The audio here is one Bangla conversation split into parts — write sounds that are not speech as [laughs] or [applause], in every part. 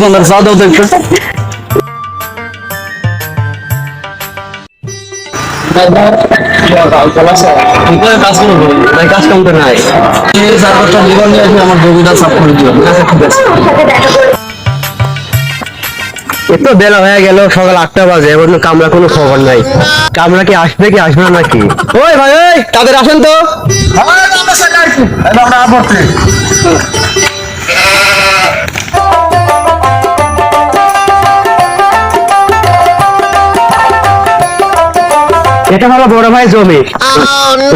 তো একটু কাজ কাম করে নাই এই চার পাঁচটা জীবন নিয়ে আসবে আমার রবিটা সাফ করে দিও ঠিক আছে এতো বেলা হয়ে গেল সকাল আটটা বাজে এবার কামরা কোনো খবর নাই। কামরা কি আসবে কি আসবে না নাকি? ওই ভাই ওই তাদের আসেন তো। আমরা এটা হলো বড় ভাই জমি।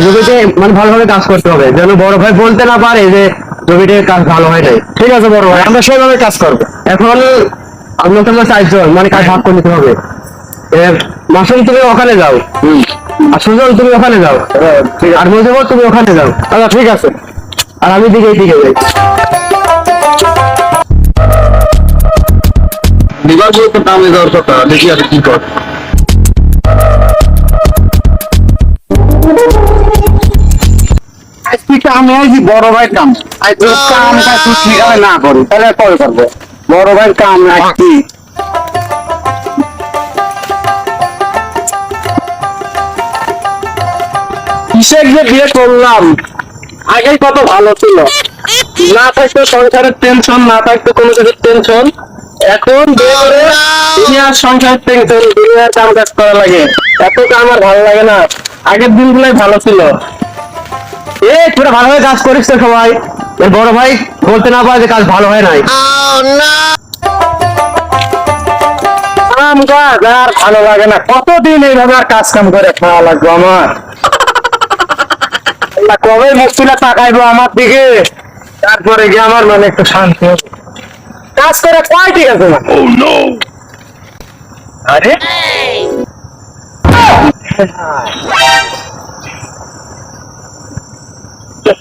জমিতে মানে ভালোভাবে কাজ করতে হবে যেন বড় ভাই বলতে না পারে যে জমিতে কাজ ভালো হয় নাই। ঠিক আছে বড় ভাই আমরা সেইভাবে কাজ করব। এখন আমরা তোমরা চারজন মানে কাজ ভাগ করে নিতে হবে। মাসুম তুমি ওখানে যাও। আর সুজন তুমি ওখানে যাও। আর তুমি ওখানে যাও। আচ্ছা ঠিক আছে। আর আমি দিকে দিকে যাই। দামে দেওয়ার কথা দেখি আর কি কর। আজকে আমি আইছি বড় ভাই কাম। আজ তোর কাম কাজ তুই ঠিকানা না করি তাহলে কল করব? বড় ভাইয়ের কাম আজকে কিসের যে বিয়ে করলাম? আগেই কত ভালো ছিল। না থাকতো সংসারের টেনশন না থাকতো কোনো কিছুর টেনশন এখন দুনিয়ার সংসার টেনশন দুনিয়ার কাম কাজ করা লাগে। এত কাম আর ভালো লাগে না। আগের দিনগুলোই ভালো ছিল। এ তোরা ভালোভাবে কাজ করিস তো সবাই। এর বড় ভাই বলতে না পারে যে কাজ ভালো হয় নাই। কাম কাজ আর ভালো লাগে না। কতদিন এইভাবে আর কাজ কাম করে খাওয়া লাগবে আমার? কবে মুক্তিটা তাকাইবো আমার দিকে? তারপরে গিয়ে আমার মানে একটু শান্তি হবে। কাজ করে কয় ঠিক আছে না? আরে?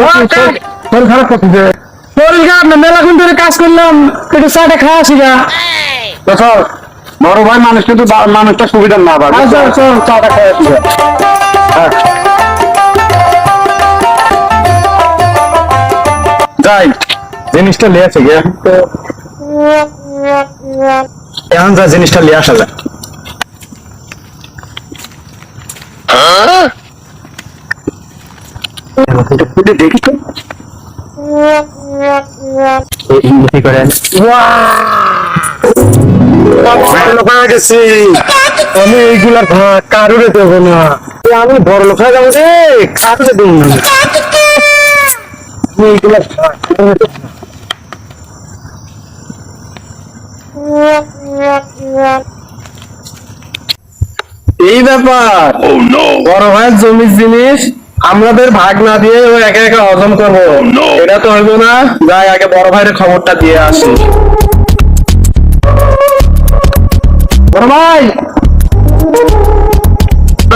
শরীর খারাপ করতেছে শরীর খারাপ না মেলাগুন ধরে কাজ করলাম একটু চাটা খাই আসি গা। চল বড় ভাই মানুষ কিন্তু মানুষটা সুবিধা না পাবে। চল চল চাটা আসি হ্যাঁ। যাই জিনিসটা লিয়ে আছে [laughs] এখন যা জিনিসটা লিয়ে আসা যায়। এটা খুলে দেখি তো। এই করেন লোক গেছি। আমি এইগুলার ভাগ কারুরে দেবো না। আমি বড় লোক হয়ে যাব রে কারুরে দেবো না। আমি এইগুলার ভাগ না। এই ব্যাপার। বড় ভাইয়ের জমির জিনিস আমাদের ভাগ না দিয়ে ও একা একা হজম করব। এটা তো হইব না। যাই আগে বড় ভাইয়ের খবরটা দিয়ে আসি। বড় ভাই!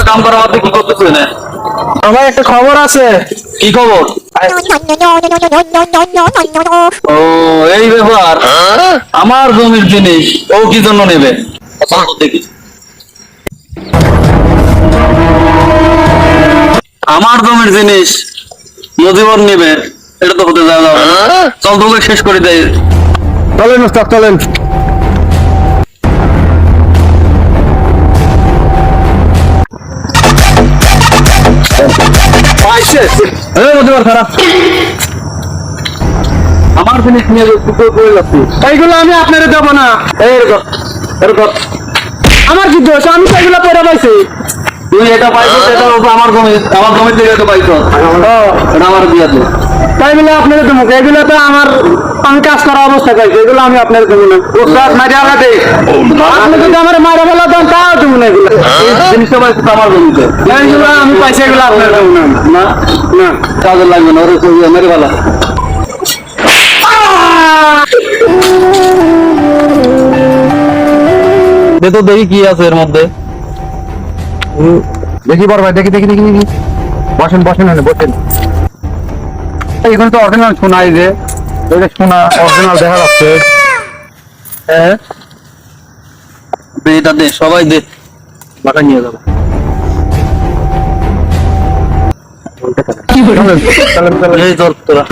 কাম করা আমাদের কি করতেছে না? আমার একটা খবর আছে। কি খবর? ও এই ব্যাপার। আমার জমির জিনিস ও কি জন্য নেবে? দেখি আমার জমির জিনিস মজিবর নেবে এটা তো হতে যাওয়া যাবে না। চল তোকে শেষ করে দেয় চলেন ওস্তাদ চলেন। খারাপ আমার জিনিস নিয়ে কুকুর করে যাচ্ছি এইগুলো আমি আপনারে দেবো না। এরকম এরকম আমার কি দোষ? আমি তো এগুলো পরে পাইছি। তুই এটা পাইছো এটা আমার জমি আমার জমি থেকে এটা পাইছো। এটা আমার দিয়ে দে তাই বলে আপনার দেবো এগুলো তো আমার আমি কাজ করা অবস্থা পাইছি এগুলো আমি আপনার দেবো না। ওস্তাদ মারি আমরা দেই আপনি যদি আমার মারা ফেলা দেন তাও দেবো না এগুলো। জিনিসটা পাইছো আমার জমিতে। এইগুলো আমি পাইছি এগুলো আপনার দেবো না। না? না। কাজে লাগবে না ওরে কই মেরে ভালো দে দেখি কি আছে এর মধ্যে। দেখি বড় ভাই দেখি দেখি দেখি দেখি। বসেন বসেন বসেন। এখানে তো অরিজিনাল সোনা এই যে। যে অরিজিনাল দেখা যাচ্ছে। হ্যাঁ। এটা দে সবাই দে। বাটা নিয়ে যাব। চলেন, চলেন। এই তোরা।